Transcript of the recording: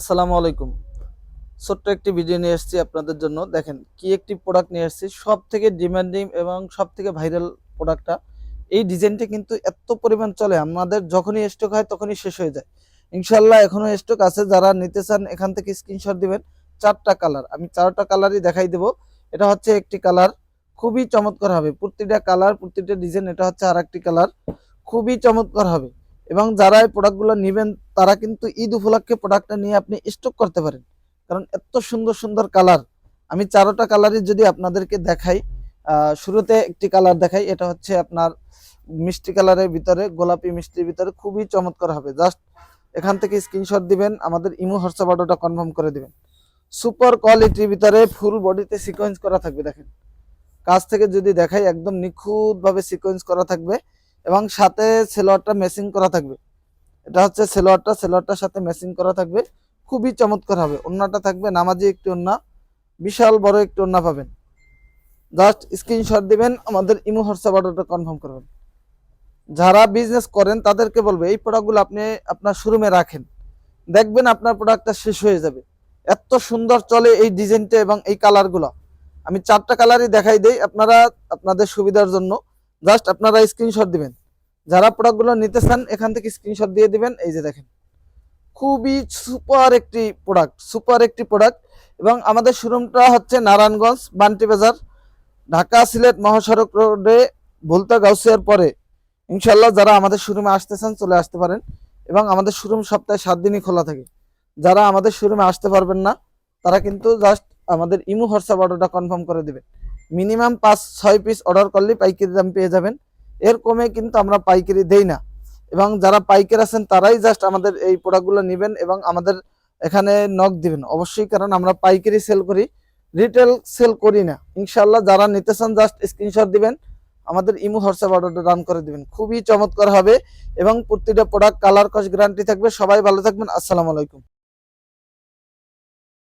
আসসালামু আলাইকুম। ছোট্ট একটি ভিডিও নিয়ে এসেছি আপনাদের জন্য। দেখেন, কি একটি প্রোডাক্ট নিয়ে এসেছি। সব থেকে ডিমান্ডিং এবং সব থেকে ভাইরাল প্রোডাক্টটা এই ডিজাইনটা কিন্তু এত পরিমাণ চলে। আমাদের যখনই স্টক হয়, তখনই শেষ হয়ে যায়। ইনশাল্লাহ এখনও স্টক আছে। যারা নিতে চান, এখান থেকে স্ক্রিনশট দিবেন। চারটা কালার আমি চারটা কালারই দেখাই দেব। এটা হচ্ছে একটি কালার খুবই চমৎকার হবে। প্রতিটা কালার প্রতিটা ডিজাইন এটা হচ্ছে আর একটি কালার খুবই চমৎকার হবে। এবং যারা এই প্রোডাক্টগুলো নেবেন তারা কিন্তু ঈদ উপলক্ষে প্রোডাক্টটা নিয়ে আপনি স্টক করতে পারেন। কারণ এত সুন্দর সুন্দর কালার আমি চারোটা কালারই যদি আপনাদেরকে দেখাই শুরুতে একটি কালার দেখাই, এটা হচ্ছে আপনার মিষ্টি কালারের ভিতরে, গোলাপি মিষ্টির ভিতরে খুবই চমৎকার হবে। জাস্ট এখান থেকে স্ক্রিনশট দিবেন, আমাদের ইমো হোয়াটসঅ্যাপ অর্ডারটা কনফার্ম করে দিবেন। সুপার কোয়ালিটির ভিতরে ফুল বডিতে সিকোয়েন্স করা থাকবে, দেখেন। কাছ থেকে যদি দেখাই, একদম নিখুঁতভাবে সিকোয়েন্স করা থাকবে এবং সাথে সেলোয়ারটা মেসিং করা থাকবে। এটা হচ্ছে সেলোয়ারটা, সেলোয়ারটার সাথে মেসিং করা থাকবে। খুবই চমৎকার হবে। ওন্নাটা থাকবে নামাজি একটি ওন্না বিশাল বড় একটি ওন্না পাবেন। জাস্ট স্ক্রিনশট দিবেন, আমাদের ইমো হোয়াটসঅ্যাপ অর্ডারটা কনফার্ম করবেন। যারা বিজনেস করেন, তাদেরকে বলবে, এই প্রোডাক্টগুলো আপনি আপনার শোরুমে রাখেন। দেখবেন আপনার প্রোডাক্টটা শেষ হয়ে যাবে। এত সুন্দর চলে এই ডিজাইনটা এবং এই কালারগুলো আমি চারটা কালারই দেখাই দেই আপনারা, আপনাদের সুবিধার জন্য। জাস্ট আপনারা স্ক্রিনশট দিবেন। যারা প্রোডাক্টগুলো নিতে চান, এখান থেকে স্ক্রিনশট দিয়ে দিবেন। এই যে দেখেন, খুবই সুপার একটি প্রোডাক্ট, সুপার একটি প্রোডাক্ট। এবং আমাদের শোরুমটা হচ্ছে নারায়ণগঞ্জ, বান্টি বাজার, ঢাকা সিলেট মহাসড়ক রোডে, ভুলতা গাউসিয়ার পরে। ইনশাল্লাহ যারা আমাদের শোরুমে আসতে চান, চলে আসতে পারেন। এবং আমাদের শোরুম সপ্তাহে সাত দিনই খোলা থাকে। যারা আমাদের শোরুমে আসতে পারবেন না, তারা কিন্তু জাস্ট আমাদের ইমু হোয়াটসঅ্যাপ অর্ডারটা কনফার্ম করে দেবে মিনিমাম পাঁচ, ছয় পিস অর্ডার করলে পাইকারি দাম পেয়ে যাবেন। এর কমে কিন্তু আমরা পাইকারি দেই না। এবং যারা পাইকার আছেন, তারাই জাস্ট আমাদের এই প্রোডাক্টগুলো নেবেন এবং আমাদের এখানে নক দিবেন। অবশ্যই কারণ আমরা পাইকারি সেল করি রিটেল সেল করি না। ইনশাল্লাহ যারা নিতে চান জাস্ট স্ক্রিনশট দিবেন, আমাদের ইমো হোয়াটসঅ্যাপ অর্ডারটা রান করে দিবেন। খুবই চমৎকার হবে এবং প্রতিটা প্রোডাক্ট কালার কস গ্যারান্টি থাকবে। সবাই ভালো থাকবেন। আসসালামু আলাইকুম।